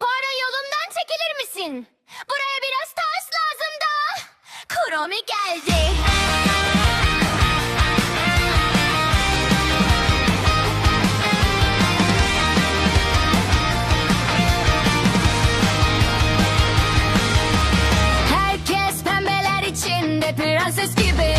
Bari yolumdan çekilir misin? Buraya biraz taş lazım da. Kuromi geldi. Herkes pembeler içinde prenses gibi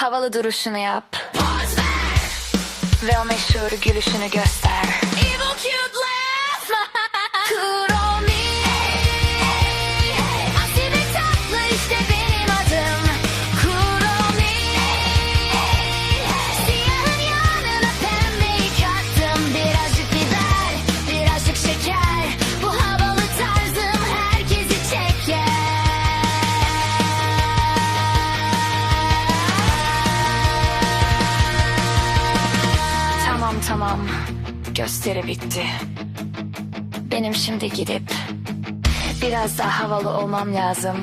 Havalı duruşunu yap. Ve o meşhur gülüşünü göster. Evil cute gösteri bitti. Benim şimdi gidip biraz daha havalı olmam lazım.